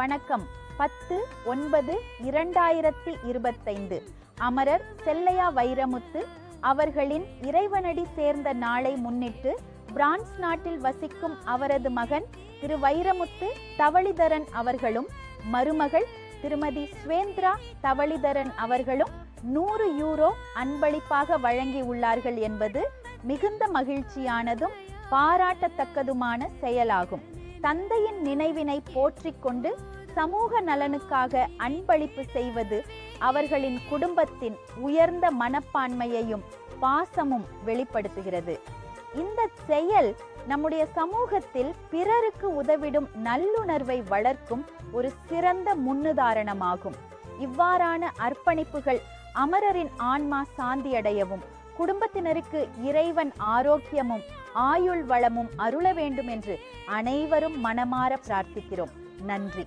வணக்கம். பத்து ஒன்பது இரண்டாயிரத்தி இருபத்தைந்து. அமரர் செல்லையா வைரமுத்து அவர்களின் இறைவனடி சேர்ந்த நாளை முன்னிட்டு பிரான்ஸ் நாட்டில் வசிக்கும் அவரது மகன் திரு வைரமுத்து தவளிதரன் அவர்களும் மருமகள் திருமதி ஸ்வேந்திரா தவளிதரன் அவர்களும் நூறு யூரோ அன்பளிப்பாக வழங்கியுள்ளார்கள் என்பது மிகுந்த மகிழ்ச்சியானதும் பாராட்டத்தக்கதுமான செயலாகும். தந்தையின் நினைவினை போற்றிக்கொண்டு சமூக நலனுக்காக அன்பளிப்பு செய்வது அவர்களின் குடும்பத்தின் உயர்ந்த மனப்பான்மையையும் பாசமும் வெளிப்படுத்துகிறது. இந்த செயல் நம்முடைய சமூகத்தில் பிறருக்கு உதவிடும் நல்லுணர்வை வளர்க்கும் ஒரு சிறந்த முன்னுதாரணமாகும். இவ்வாறான அர்ப்பணிப்புகள் அமரரின் ஆன்மா சாந்தியடையவும் குடும்பத்தினருக்கு இறைவன் ஆரோக்கியமும் ஆயுள் வளமும் அருள வேண்டும் என்று அனைவரும் மனமாற பிரார்த்திக்கிறோம். நன்றி.